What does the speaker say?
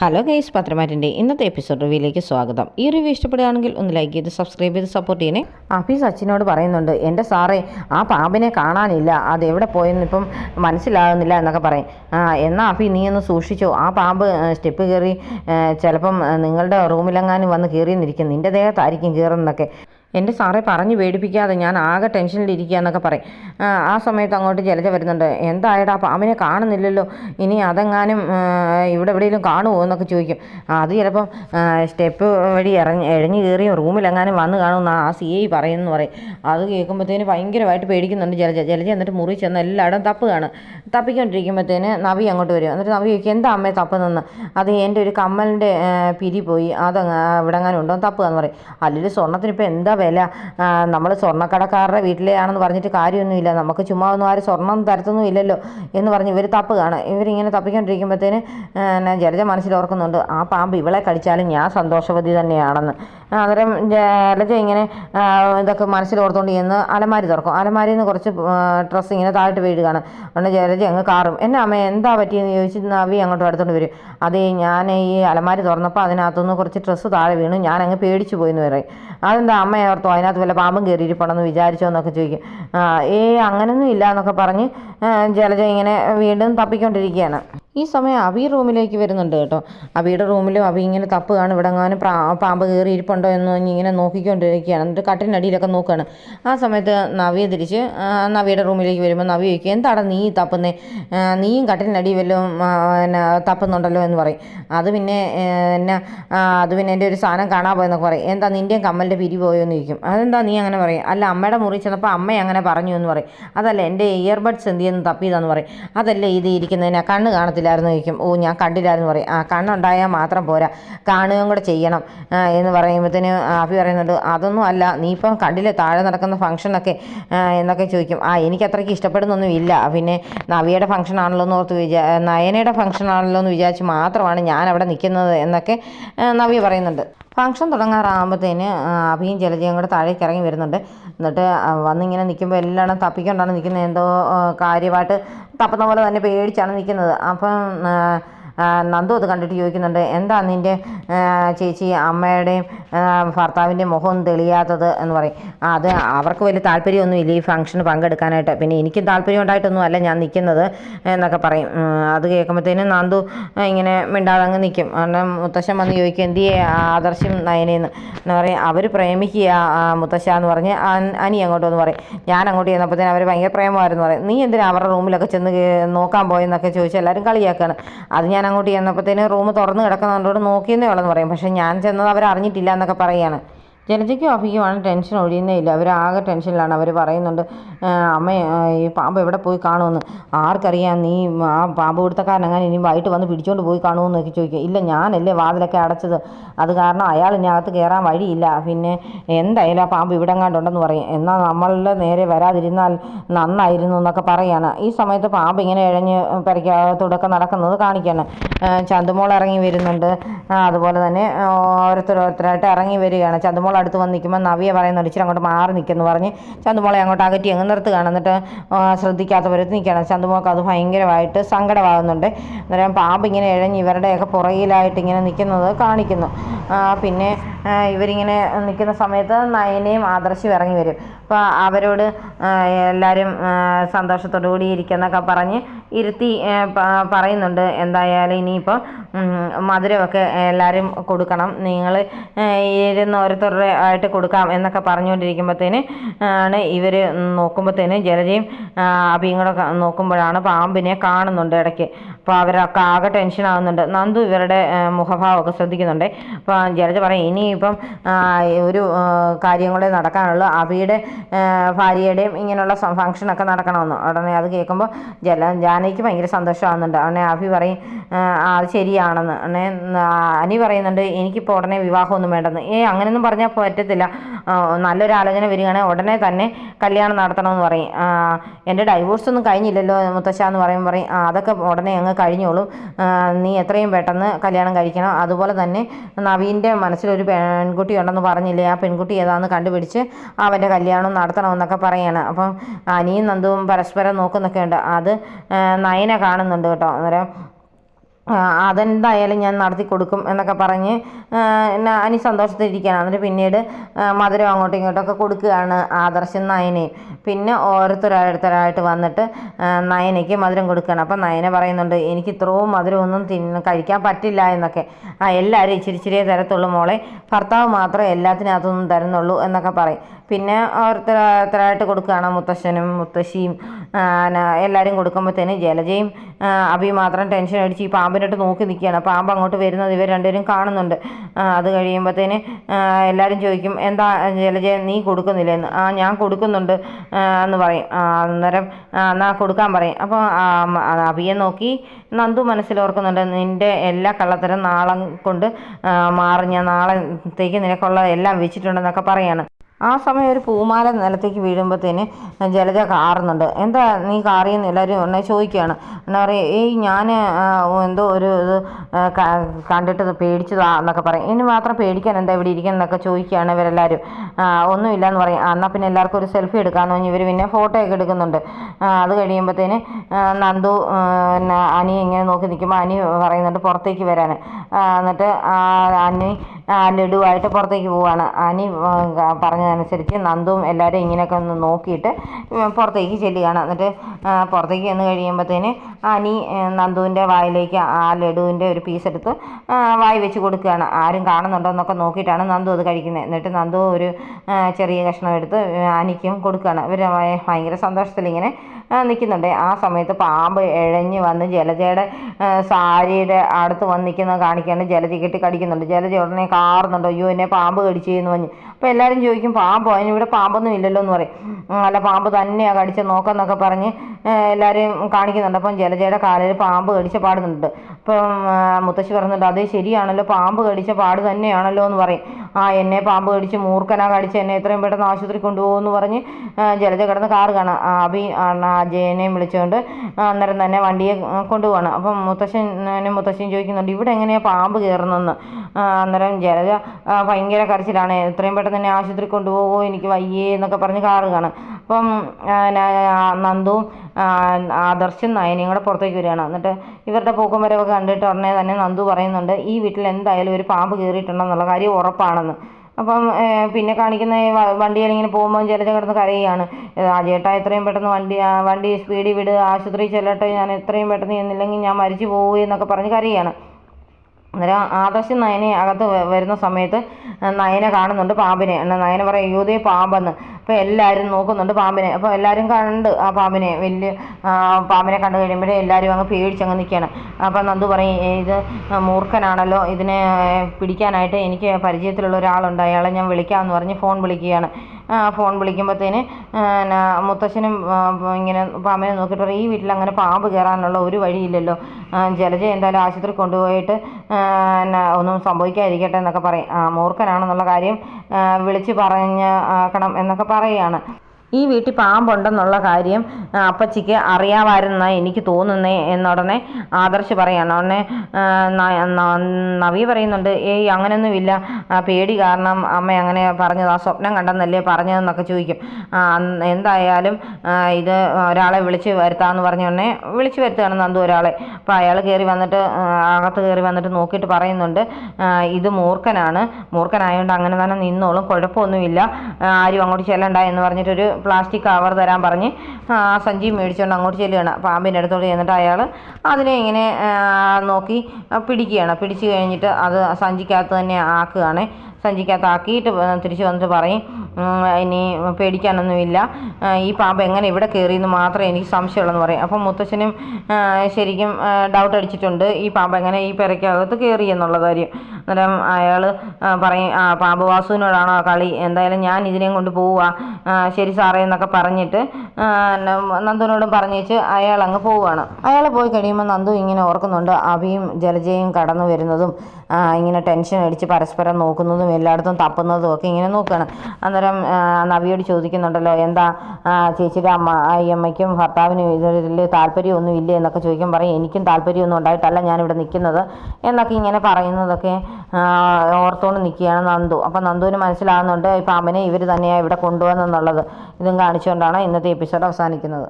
Hello guys പത്രമാറ്റിന്റെ ഇന്നത്തെ episode റിവ്യൂയിലേക്ക് സ്വാഗതം. ഈ റിവ്യൂ ഇഷ്ടപ്പെടുകയാണെങ്കിൽ ഒന്ന് ലൈക്ക് ചെയ്ത് സബ്സ്ക്രൈബ് ചെയ്ത് സപ്പോർട്ട് ചെയ്യണേ. അഫീസ് അച്ഛനോട് പറയുന്നുണ്ട് എന്റെ സാറേ ആ പാമ്പിനെ കാണാനില്ല. അത് എവിടെ പോയെന്ന് ഇപ്പം മനസ്സിലാകുന്നില്ല എന്നൊക്കെ പറയും. എന്നാൽ അഫി നീ ഒന്ന് സൂക്ഷിച്ചോ. ആ പാമ്പ് സ്റ്റെപ്പ് കയറി ചിലപ്പം നിങ്ങളുടെ റൂമിലെങ്ങാനും വന്ന് കയറിയെന്നിരിക്കും. നിന്റെ ദേഹത്തായിരിക്കും കയറുന്നതൊക്കെ. എന്റെ സാറെ പറഞ്ഞു പേടിപ്പിക്കാതെ ഞാൻ ആകെ ടെൻഷനിലിരിക്കുക എന്നൊക്കെ പറയും. ആ, സമയത്ത് അങ്ങോട്ട് ജലജ വരുന്നുണ്ട്. എന്തായടാ പാമ്പിനെ കാണുന്നില്ലല്ലോ. ഇനി അതെങ്ങാനും ഇവിടെ എവിടെയെങ്കിലും കാണുമോ എന്നൊക്കെ ചോദിക്കും. അത് ചിലപ്പം സ്റ്റെപ്പ് വഴി ഇറങ്ങി ഇഴഞ്ഞു കയറി റൂമിലെങ്ങാനും വന്ന് കാണുമെന്ന് ആ സി ഐ പറയുമെന്ന് പറയും. അത് കേൾക്കുമ്പോഴത്തേന് ഭയങ്കരമായിട്ട് പേടിക്കുന്നുണ്ട് ജലജ. ജലജ എന്നിട്ട് മുറി ചെന്ന് എല്ലായിടും തപ്പുകയാണ് തപ്പിക്കൊണ്ടിരിക്കുമ്പോഴത്തേന് നവി അങ്ങോട്ട് വരും. എന്നിട്ട് നവി ചോദിക്കും എന്താ അമ്മയെ തപ്പുന്നെന്ന് അത് എന്റെ ഒരു കമ്മലിന്റെ പിരി പോയി. അത് ഇവിടെ എങ്ങാനും ഉണ്ടോ? തപ്പുക എന്ന് പറയും. അല്ലെങ്കിൽ സ്വർണത്തിന് ഇപ്പോൾ എന്താ വില. നമ്മൾ സ്വർണക്കടക്കാരുടെ വീട്ടിലെയാണെന്ന് പറഞ്ഞിട്ട് കാര്യമൊന്നുമില്ല. നമുക്ക് ചുമ്മാ ഒന്നും ആരും സ്വർണം തരത്തൊന്നും ഇല്ലല്ലോ എന്ന് പറഞ്ഞ് ഇവർ തപ്പുകയാണ് ഇവരിങ്ങനെ തപ്പിക്കൊണ്ടിരിക്കുമ്പോഴത്തേന് ജലജ മനസ്സിൽ ഓർക്കുന്നുണ്ട് ആ പാമ്പ് ഇവളെ കടിച്ചാലും ഞാൻ സന്തോഷവതി തന്നെയാണെന്ന്. അന്നേരം ജലജ ഇങ്ങനെ ഇതൊക്കെ മനസ്സിൽ ഓർത്തുകൊണ്ട് അലമാരി തുറക്കും. അലമാരിയിൽ നിന്ന് കുറച്ച് ഡ്രസ്സ് ഇങ്ങനെ താഴോട്ട് വീഴുകയാണ് അതുകൊണ്ട് ജലജ അങ്ങ് കാറും. എന്നെ അമ്മ എന്താ പറ്റിയെന്ന് ചോദിച്ച് നവി അങ്ങോട്ട് അടുത്തോണ്ട് വരും. അതേ ഞാൻ ഈ അലമാരി തുറന്നപ്പോൾ അതിനകത്തുനിന്ന് കുറച്ച് ഡ്രസ്സ് താഴെ വീണു. ഞാൻ അങ്ങ് പേടിച്ചു പോയി എന്ന് പറയും. അതെന്താ അമ്മ ഓർത്തോ അതിനകത്ത് വല്ല പാമ്പും കയറിയിരിപ്പണമെന്ന് വിചാരിച്ചോ എന്നൊക്കെ ചോദിക്കും. ഏ അങ്ങനൊന്നും ഇല്ല എന്നൊക്കെ പറഞ്ഞ് ജലജ ഇങ്ങനെ വീണ്ടും തപ്പിക്കൊണ്ടിരിക്കുകയാണ്. ഈ സമയം അബി റൂമിലേക്ക് വരുന്നുണ്ട് കേട്ടോ. അബിയുടെ റൂമിലും അബി ഇങ്ങനെ തപ്പുകയാണ്. ഇവിടെ എങ്ങാനും പാമ്പ് കയറി ഇരിപ്പുണ്ടോ എന്ന് പറഞ്ഞ് ഇങ്ങനെ നോക്കിക്കൊണ്ടിരിക്കുകയാണ്. എന്നിട്ട് കട്ടിനടിയിലൊക്കെ നോക്കുകയാണ്. ആ സമയത്ത് നവിയെ തിരിച്ച് നവിയുടെ റൂമിലേക്ക് വരുമ്പോൾ നവി ചോദിക്കും എന്താണ് നീ തപ്പുന്നേ? നീയും കട്ടിനടി വല്ലതും പിന്നെ തപ്പുന്നുണ്ടല്ലോ എന്ന് പറയും. അത് പിന്നെ എന്നാ അത് പിന്നെ എന്റെ ഒരു സാധനം കാണാൻ പോയെന്നൊക്കെ പറയും. എന്താ നിന്റെയും കമ്മലിന്റെ പിരി പോയോ എന്ന് ചോദിക്കും. അതെന്താ നീ അങ്ങനെ പറയും? അല്ല അമ്മയുടെ മുറി ചെന്നപ്പോൾ അമ്മ അങ്ങനെ പറഞ്ഞു എന്ന് പറയും. അതല്ല എന്റെ ഇയർബഡ്സ് എന്ത് ചെയ്യുന്നു? തപ്പിയതാന്ന് പറയും. അതല്ലേ ഇത് ഇരിക്കുന്നതിനെ കണ്ണ് കാണത്തില്ലായിരുന്നു ചോദിക്കും. ഓ ഞാൻ കണ്ടില്ലായിരുന്നു പറയും. ആ കണ്ണുണ്ടായാൽ മാത്രം പോരാ. കാണുകയും കൂടെ ചെയ്യണം എന്ന് പറയുമ്പോഴത്തേന് ആഫി പറയുന്നുണ്ട് അതൊന്നും അല്ല. നീ ഇപ്പം കണ്ടില്ലേ? താഴെ നടക്കുന്ന ഫംഗ്ഷനൊക്കെ എന്നൊക്കെ ചോദിക്കും. ആ എനിക്ക് അത്രയ്ക്ക് ഇഷ്ടപ്പെടുന്നൊന്നും ഇല്ല. പിന്നെ നവിയുടെ ഫംഗ്ഷൻ ആണല്ലോ എന്ന് ഓർത്ത് വിചാ നയനയുടെ ഫംഗ്ഷൻ ആണല്ലോ എന്ന് വിചാരിച്ച് മാത്രമാണ് ഞാൻ അവിടെ നിൽക്കുന്നത് എന്നൊക്കെ നവി നവ്യ പറയുന്നുണ്ട്. ഫംഗ്ഷൻ തുടങ്ങാറാകുമ്പോഴത്തേന് അഭിയും ജലജയും കൂടെ താഴേക്ക് ഇറങ്ങി വരുന്നുണ്ട്. എന്നിട്ട് വന്നിങ്ങനെ നിൽക്കുമ്പോൾ എല്ലാം തപ്പിക്കൊണ്ടാണ് നിൽക്കുന്നത്. എന്തോ കാര്യമായിട്ട് തപ്പുന്ന പോലെ തന്നെ പേടിച്ചാണ് നിൽക്കുന്നത്. അപ്പം നന്ദു അത് കണ്ടിട്ട് ചോദിക്കുന്നുണ്ട് എന്താ നിന്റെ ചേച്ചി അമ്മയുടെയും ഭർത്താവിന്റെയും മുഖം തെളിയാത്തത്? എന്ന് പറയും. അത് അവർക്ക് വലിയ താല്പര്യമൊന്നും ഇല്ല ഈ ഫംഗ്ഷന് പങ്കെടുക്കാനായിട്ട്. പിന്നെ എനിക്കും താല്പര്യം ഉണ്ടായിട്ടൊന്നും അല്ല ഞാൻ നിൽക്കുന്നത് എന്നൊക്കെ പറയും. അത് കേൾക്കുമ്പോഴത്തേനും നന്ദു ഇങ്ങനെ മിണ്ടാതെ അങ്ങ് നിൽക്കും. കാരണം മുത്തശ്ശൻ വന്ന് ചോദിക്കും എന്തിയെ ആദർശം നയനേന്ന് എന്ന്? പറയും. അവർ പ്രേമിക്കുക മുത്തശ്ശ എന്ന് പറഞ്ഞ് അനി അങ്ങോട്ട് വന്ന് പറയും. ഞാൻ അങ്ങോട്ട് ചെന്നപ്പോഴത്തേനും അവർ ഭയങ്കര പ്രേമമായിരുന്നു. പറയും നീ എന്തിനാ അവരുടെ റൂമിലൊക്കെ ചെന്ന് നോക്കാൻ പോയെന്നൊക്കെ ചോദിച്ചാൽ എല്ലാവരും കളിയാക്കാണ്. അത് ഞാൻ അങ്ങോട്ട് ചെന്നപ്പോഴത്തേന് റൂം തുറന്ന് കിടക്കുന്നതുകൊണ്ട് നോക്കിയെന്നേ ഉള്ളെന്ന് പറയും. പക്ഷേ ഞാൻ ചെന്നത് അവർ അറിഞ്ഞിട്ടില്ല എന്നൊക്കെ പറയുകയാണ് ജലജയ്ക്കും അഭിക്കുമാണ് ടെൻഷൻ ഒഴിയുന്നേ ഇല്ല അവർ ആകെ ടെൻഷനിലാണ്. അവർ പറയുന്നുണ്ട് അമ്മ ഈ പാമ്പ് എവിടെ പോയി കാണുമെന്ന്? ആർക്കറിയാം നീ ആ പാമ്പ് കൊടുത്തക്കാരനങ്ങനെ ഇനി വൈകിട്ട് വന്ന് പിടിച്ചുകൊണ്ട് പോയി കാണുമെന്നൊക്കെ ചോദിക്കുക ഇല്ല ഞാനല്ലേ വാതിലൊക്കെ അടച്ചത്. അത് കാരണം അയാൾ ഇനി അകത്ത് കയറാൻ വഴിയില്ല. പിന്നെ എന്തായാലും ആ പാമ്പ് ഇവിടെ എങ്ങാണ്ടുണ്ടെന്ന് പറയും. എന്നാൽ നമ്മളുടെ നേരെ വരാതിരുന്നാൽ നന്നായിരുന്നു എന്നൊക്കെ പറയാണ്. ഈ സമയത്ത് പാമ്പ് ഇങ്ങനെ ഇഴഞ്ഞ് പെരയ്ക്കകത്തൂടെയൊക്കെ നടക്കുന്നത് ചന്തമോൾ ചന്തുമോൾ ഇറങ്ങി വരുന്നുണ്ട്. അതുപോലെ തന്നെ ഓരോരുത്തരോരുത്തരായിട്ട് ഇറങ്ങി വരികയാണ്. ചന്തുമോൾ അടുത്ത് വന്ന് നിൽക്കുമ്പോൾ നവിയെ പറയുന്നുണ്ട് ഇച്ചിരി അങ്ങോട്ട് മാറി നിൽക്കുന്നു പറഞ്ഞ് ചന്തുമോളെ അങ്ങോട്ട് അകറ്റി അങ്ങ് നിർത്തുകയാണ് എന്നിട്ട് ശ്രദ്ധിക്കാത്ത ശ്രദ്ധിക്കാത്തവരത്ത് നിൽക്കുകയാണ്. ചന്തുമോൾക്ക് അത് ഭയങ്കരമായിട്ട് സങ്കടമാകുന്നുണ്ട്. അന്നേരം പാമ്പ് ഇങ്ങനെ ഇഴഞ്ഞ് ഇവരുടെയൊക്കെ പുറകിലായിട്ട് ഇങ്ങനെ നിൽക്കുന്നത് കാണിക്കുന്നു. പിന്നെ ഇവരിങ്ങനെ നിൽക്കുന്ന സമയത്ത് നയനയും ആദർശവും ഇറങ്ങി വരും. അപ്പോൾ അവരോട് എല്ലാവരും സന്തോഷത്തോടു കൂടി ഇരിക്കുന്നൊക്കെ പറഞ്ഞ് ഇരുത്തി പറയുന്നുണ്ട്. എന്തായാലും ഇനിയിപ്പോൾ മധുരമൊക്കെ എല്ലാവരും കൊടുക്കണം. നിങ്ങൾ ഇരുന്ന് ഓരോരുത്തരുടെ ആയിട്ട് കൊടുക്കാം എന്നൊക്കെ പറഞ്ഞുകൊണ്ടിരിക്കുമ്പോഴത്തേന് ആണ് ഇവർ നോക്കുമ്പോഴത്തേന് ജലജയും അഭിയും കൂടെ നോക്കുമ്പോഴാണ് പാമ്പിനെ കാണുന്നുണ്ട് ഇടയ്ക്ക്. അപ്പോൾ അവരൊക്കെ ആകെ ടെൻഷൻ ആകുന്നുണ്ട് നന്ദു ഇവരുടെ മുഖഭാവമൊക്കെ ശ്രദ്ധിക്കുന്നുണ്ട്. അപ്പോൾ ജലജ പറയും ഇനിയിപ്പം ഒരു കാര്യം കൂടെ നടക്കാനുള്ളൂ. അഭിയുടെ ഭാര്യയുടെയും ഇങ്ങനെയുള്ള ഫംഗ്ഷനൊക്കെ നടക്കണമെന്ന്. ഉടനെ അത് കേൾക്കുമ്പോൾ ജല ജാനയ്ക്ക് ഭയങ്കര സന്തോഷമാകുന്നുണ്ട് ഉടനെ അഭി പറയും അത് ശരിയാണെന്ന്. ഉടനെ അനി പറയുന്നുണ്ട് എനിക്കിപ്പോൾ ഉടനെ വിവാഹമൊന്നും വേണ്ടെന്ന്. ഏ അങ്ങനെയൊന്നും പറഞ്ഞാൽ പറ്റത്തില്ല. നല്ലൊരു ആലോചന വരികയാണെങ്കിൽ ഉടനെ തന്നെ കല്യാണം നടത്തണമെന്ന് പറയും. എന്റെ ഡൈവോഴ്സ് ഒന്നും കഴിഞ്ഞില്ലല്ലോ മുത്തശ്ശ എന്ന് പറയുമ്പോൾ പറയും. "ആ, അതൊക്കെ ഉടനെ അങ്ങ് കഴിഞ്ഞോളും. നീ എത്രയും പെട്ടെന്ന് കല്യാണം കഴിക്കണം. അതുപോലെ തന്നെ നവീന്റെ മനസ്സിലൊരു പെൺകുട്ടി ഉണ്ടെന്ന് പറഞ്ഞില്ലേ ആ പെൺകുട്ടി ഏതാണെന്ന് കണ്ടുപിടിച്ച് അവന്റെ കല്യാണം നടത്തണമെന്നൊക്കെ പറയാണ്. അപ്പം അനിയും നന്ദുവും പരസ്പരം നോക്കുന്നൊക്കെ ഉണ്ട് അത് നയനെ കാണുന്നുണ്ട് കേട്ടോ. അന്നേരം അതെന്തായാലും ഞാൻ നടത്തി കൊടുക്കും എന്നൊക്കെ പറഞ്ഞ് എന്നെ അനി സന്തോഷത്തിലിരിക്കുകയാണ്. എന്നിട്ട് പിന്നീട് മധുരം അങ്ങോട്ടും ഇങ്ങോട്ടൊക്കെ കൊടുക്കുകയാണ് ആദർശം നയനയും പിന്നെ ഓരോരുത്തരോരോരുത്തരായിട്ട് വന്നിട്ട് നയനയ്ക്ക് മധുരം കൊടുക്കുകയാണ്. അപ്പം നയന പറയുന്നുണ്ട് എനിക്ക് ഇത്രയും മധുരമൊന്നും തിന്ന കഴിക്കാൻ പറ്റില്ല എന്നൊക്കെ. ആ എല്ലാവരും ഇച്ചിരി ഇച്ചിരിയേ തരത്തുള്ളൂ മോളെ. ഭർത്താവ് മാത്രമേ എല്ലാത്തിനകത്തൊന്നും തരുന്നുള്ളൂ എന്നൊക്കെ പറയും. പിന്നെ ഓരോരുത്തരോരുത്തരായിട്ട് കൊടുക്കുകയാണ് മുത്തശ്ശനും മുത്തശ്ശിയും എല്ലാവരും കൊടുക്കുമ്പോഴത്തേന് ജലജയും അഭി മാത്രം ടെൻഷൻ അടിച്ച് ഈ പാമ്പിനോട്ട് നോക്കി നിൽക്കുകയാണ്. പാമ്പ് അങ്ങോട്ട് വരുന്നത് ഇവർ രണ്ടുപേരും കാണുന്നുണ്ട്. അത് കഴിയുമ്പോഴത്തേന് എല്ലാവരും ചോദിക്കും എന്താ ജലജ നീ കൊടുക്കുന്നില്ലെന്ന്? ആ ഞാൻ കൊടുക്കുന്നുണ്ട് എന്ന് പറയും. അന്നേരം എന്നാൽ കൊടുക്കാൻ പറയും. അപ്പോൾ അഭിയെ നോക്കി നന്ദു മനസ്സിലോർക്കുന്നുണ്ട്. നിന്റെ എല്ലാ കള്ളത്തരം നാളെ കൊണ്ട് മാറി ഞാൻ നാളത്തേക്ക് നിനക്കുള്ള എല്ലാം വെച്ചിട്ടുണ്ടെന്നൊക്കെ പറയാണ്. ആ സമയം ഒരു പൂമാല നിലത്തേക്ക് വീഴുമ്പോഴത്തേന് ജലജ കാറുന്നുണ്ട്. എന്താ നീ കാറിയെന്ന് എല്ലാവരും എന്നെ ചോദിക്കുകയാണ്. എന്നാ പറയുക ഏയ് ഞാൻ എന്തോ ഒരു ഇത് കണ്ടിട്ട് പേടിച്ചതാ എന്നൊക്കെ പറയും. ഇനി മാത്രം പേടിക്കാൻ എന്താ ഇവിടെ ഇരിക്കുന്നത്? എന്നൊക്കെ ചോദിക്കുകയാണ് ഇവരെല്ലാവരും ഒന്നുമില്ല എന്ന് പറയും. എന്നാൽ പിന്നെ എല്ലാവർക്കും ഒരു സെൽഫി എടുക്കാമെന്ന് പറഞ്ഞ് ഇവർ പിന്നെ ഫോട്ടോ ഒക്കെ എടുക്കുന്നുണ്ട് അത് കഴിയുമ്പോഴത്തേന് നന്ദു അനി ഇങ്ങനെ നോക്കി നിൽക്കുമ്പോൾ അനി പറയുന്നുണ്ട് പുറത്തേക്ക് വരാൻ എന്നിട്ട് അനി ലഡുവായിട്ട് പുറത്തേക്ക് പോവാണ്. ആനി പറഞ്ഞതനുസരിച്ച് നന്ദുവും എല്ലാവരും ഇങ്ങനെയൊക്കെ ഒന്ന് നോക്കിയിട്ട് പുറത്തേക്ക് ചെല്ലുകയാണ്. എന്നിട്ട് പുറത്തേക്ക് ചെന്ന് കഴിയുമ്പോഴത്തേന് അനി നന്ദുവിന്റെ വായിലേക്ക് ആ ലഡുവിന്റെ ഒരു പീസ് എടുത്ത് വായി വെച്ച് കൊടുക്കുകയാണ്. ആരും കാണുന്നുണ്ടോ എന്നൊക്കെ നോക്കിയിട്ടാണ് നന്ദു അത് കഴിക്കുന്നത് എന്നിട്ട് നന്ദു ഒരു ചെറിയ കഷ്ണം എടുത്ത് അനിക്കും കൊടുക്കുകയാണ്. ഇവർ ഭയങ്കര സന്തോഷത്തിൽ ഇങ്ങനെ നിൽക്കുന്നുണ്ട്. ആ സമയത്ത് പാമ്പ് ഇഴഞ്ഞ് വന്ന് ജലജയുടെ സാരിയുടെ അടുത്ത് വന്ന് നിൽക്കുന്നത് കാണിക്കാണ്ട് ജലജ കെട്ടി കടിക്കുന്നുണ്ട്. ജലജ ഉടനെ കാറുന്നുണ്ട്. അയ്യോ എന്നെ പാമ്പ് കടിച്ചു എന്ന് പറഞ്ഞ്. അപ്പോൾ എല്ലാവരും ചോദിക്കും പാമ്പോ? അതിനിവിടെ പാമ്പൊന്നും ഇല്ലല്ലോ എന്ന് പറയും അല്ല പാമ്പ് തന്നെയാണ് കടിച്ച് നോക്കാന്നൊക്കെ പറഞ്ഞ് ആ, എല്ലാവരും കാണിക്കുന്നുണ്ട്. അപ്പം ജലജയുടെ കാലിൽ പാമ്പ് കടിച്ച പാടുന്നുണ്ട് അപ്പം മുത്തശ്ശി പറയുന്നുണ്ട് അത് ശരിയാണല്ലോ പാമ്പ് കടിച്ച പാട് തന്നെയാണല്ലോ എന്ന് പറയും. ആ എന്നെ പാമ്പ് കടിച്ച് മൂർഖനാ കടിച്ച് എന്നെ എത്രയും പെട്ടെന്ന് ആശുപത്രി കൊണ്ടുപോകുമെന്ന് പറഞ്ഞ് ജലജ കിടന്ന് കാറ് കാണാം. അഭി അജയനെയും വിളിച്ചുകൊണ്ട് അന്നേരം തന്നെ വണ്ടിയെ കൊണ്ടുപോകണം അപ്പം മുത്തശ്ശനും മുത്തശ്ശിയും ചോദിക്കുന്നുണ്ട് ഇവിടെ എങ്ങനെയാണ് പാമ്പ് കയറുന്നതെന്ന്? അന്നേരം ജലജ ഭയങ്കര കരച്ചിലാണ്. എത്രയും പെട്ടെന്ന് തന്നെ ആശുപത്രി കൊണ്ടുപോകുമോ എനിക്ക് വയ്യേ എന്നൊക്കെ പറഞ്ഞ് കാറ് കാണാം. അപ്പം നന്ദുവും ആദർശും നയനയും കൂടെ പുറത്തേക്ക് വരികയാണ്. എന്നിട്ട് ഇവരുടെ പോക്കും വരവൊക്കെ കണ്ടിട്ട് ഉടനെ തന്നെ നന്ദു പറയുന്നുണ്ട് ഈ വീട്ടിൽ എന്തായാലും ഒരു പാമ്പ് കയറിയിട്ടുണ്ടെന്നുള്ള കാര്യം ഉറപ്പാണെന്ന്. അപ്പം പിന്നെ കാണിക്കുന്ന വണ്ടിയിൽ ഇങ്ങനെ പോകുമ്പോൾ ജലജ കിടന്ന് കരയുകയാണ്. ആ ചേട്ടാ എത്രയും പെട്ടെന്ന് വണ്ടി വണ്ടി സ്പീഡിൽ വിട് ആശുപത്രി ചെല്ലട്ടെ ഞാൻ എത്രയും പെട്ടെന്ന് ചെന്നില്ലെങ്കിൽ ഞാൻ മരിച്ചു പോകും എന്നൊക്കെ പറഞ്ഞ് കരയുകയാണ്. അന്നേരം ആദർശം നയനെ അകത്ത് വരുന്ന സമയത്ത് നയനെ കാണുന്നുണ്ട് പാമ്പിനെ. നയന പറയും യൂതേ പാമ്പെന്ന്. അപ്പോൾ എല്ലാവരും നോക്കുന്നുണ്ട് പാമ്പിനെ. അപ്പോൾ എല്ലാവരും കണ്ട് ആ പാമ്പിനെ വലിയ പാമ്പിനെ കണ്ടു കഴിയുമ്പോഴേ എല്ലാവരും അങ്ങ് പേടിച്ചങ്ങ് നിൽക്കുകയാണ് അപ്പോൾ നന്ദു പറയും ഇത് മൂർഖനാണല്ലോ. ഇതിനെ പിടിക്കാനായിട്ട് എനിക്ക് പരിചയത്തിലുള്ള ഒരാളുണ്ട്. അയാളെ ഞാൻ വിളിക്കാമെന്ന് പറഞ്ഞ് ഫോൺ വിളിക്കുകയാണ്. ഫോൺ വിളിക്കുമ്പോഴത്തേന് ന- മുത്തശ്ശനും ഇങ്ങനെ പാമ്പിനെ നോക്കിയിട്ട് പറയും ഈ വീട്ടിൽ അങ്ങനെ പാമ്പ് കയറാനുള്ള ഒരു വഴിയില്ലല്ലോ. ജലജ എന്തായാലും ആശുപത്രി കൊണ്ടുപോയിട്ട് ആ, ഒന്നും സംഭവിക്കാതിരിക്കട്ടെ എന്നൊക്കെ പറയും. മൂർഖനാണെന്നുള്ള കാര്യം വിളിച്ച് പറഞ്ഞ് ആക്കണം എന്നൊക്കെ പറയുകയാണ് ഈ വീട്ടിൽ പാമ്പുണ്ടെന്നുള്ള കാര്യം അപ്പച്ചിക്ക് അറിയാമായിരുന്നാണ് എനിക്ക് തോന്നുന്നേ എന്നുടനെ ആദർശ് പറയാണ് ഉടനെ നവി പറയുന്നുണ്ട് ഏയ് അങ്ങനെയൊന്നുമില്ല പേടി കാരണം അമ്മ അങ്ങനെ പറഞ്ഞത് ആ സ്വപ്നം കണ്ടെന്നല്ലേ പറഞ്ഞതെന്നൊക്കെ ചോദിക്കും. എന്തായാലും ഇത് ഒരാളെ വിളിച്ച് വരുത്താമെന്ന് പറഞ്ഞ ഉടനെ വിളിച്ച് വരുത്തുകയാണ് നന്ദു ഒരാളെ. അപ്പോൾ അയാൾ കയറി വന്നിട്ട് അകത്ത് കയറി വന്നിട്ട് നോക്കിയിട്ട് പറയുന്നുണ്ട് ഇത് മൂർഖനാണ്. മൂർഖനായതുകൊണ്ട് അങ്ങനെ തന്നെ നിന്നോളും കുഴപ്പമൊന്നുമില്ല. ആരും അങ്ങോട്ട് ചെല്ലണ്ട എന്ന് പറഞ്ഞിട്ടൊരു പ്ലാസ്റ്റിക് കവർ തരാൻ പറഞ്ഞ് ആ സഞ്ചി മേടിച്ചുകൊണ്ട് അങ്ങോട്ട് ചെല്ലുകയാണ്. പാമ്പിന്റെ അടുത്തോട്ട് ചെന്നിട്ട് അയാൾ അതിനെ ഇങ്ങനെ നോക്കി പിടിക്കുകയാണ്. പിടിച്ചു കഴിഞ്ഞിട്ട് അത് സഞ്ചിക്കകത്ത് തന്നെ ആക്കുകയാണ്. സഞ്ചിക്കകത്ത് ആക്കിയിട്ട് തിരിച്ചു തിരിച്ച് വന്നിട്ട് പറയും ഇനി പേടിക്കാനൊന്നുമില്ല. ഈ പാമ്പ് എങ്ങനെ ഇവിടെ കയറിയെന്ന് മാത്രമേ എനിക്ക് സംശയമുള്ളെന്ന് പറയും. അപ്പം മുത്തച്ഛനും ശരിക്കും ഡൗട്ട് അടിച്ചിട്ടുണ്ട്. ഈ പാമ്പ് എങ്ങനെ ഈ പെരയ്ക്കകത്ത് കയറി എന്നുള്ള കാര്യം. അന്നേരം അയാൾ പറയും ആ പാമ്പുവാസുവിനോടാണോ കളി? എന്തായാലും ഞാൻ ഇതിനെയും കൊണ്ട് പോവുക ശരി സാറേ എന്നൊക്കെ പറഞ്ഞിട്ട് നന്ദുവിനോടും പറഞ്ഞേച്ച് അയാൾ അങ്ങ് പോവുകയാണ് അയാൾ പോയി കഴിയുമ്പോൾ നന്ദു ഇങ്ങനെ ഓർക്കുന്നുണ്ട്. അഭിയും ജലജയും കടന്നു വരുന്നതും ഇങ്ങനെ ടെൻഷൻ അടിച്ച് പരസ്പരം നോക്കുന്നതും എല്ലായിടത്തും തപ്പുന്നതും ഒക്കെ ഇങ്ങനെ നോക്കുകയാണ് അന്നേരം നവിയോട് ചോദിക്കുന്നുണ്ടല്ലോ എന്താ ചേച്ചിയുടെ അമ്മ അമ്മയ്ക്കും ഭർത്താവിനും ഇതിൽ താല്പര്യമൊന്നും ഇല്ല? എന്നൊക്കെ ചോദിക്കാൻ പറയും എനിക്കും താല്പര്യമൊന്നും ഉണ്ടായിട്ടല്ല ഞാനിവിടെ നിൽക്കുന്നത് എന്നൊക്കെ ഇങ്ങനെ പറയുന്നതൊക്കെ ഓർത്തുകൊണ്ട് നിൽക്കുകയാണ് നന്ദു. അപ്പം നന്ദുവിന് മനസ്സിലാകുന്നുണ്ട് ഇപ്പം അമ്മനെ ഇവർ തന്നെയാണ് ഇവിടെ കൊണ്ടുവന്നെന്നുള്ളത്. ഇതും കാണിച്ചുകൊണ്ടാണ് ഇന്നത്തെ എപ്പിസോഡ് അവസാനിക്കുന്നത്.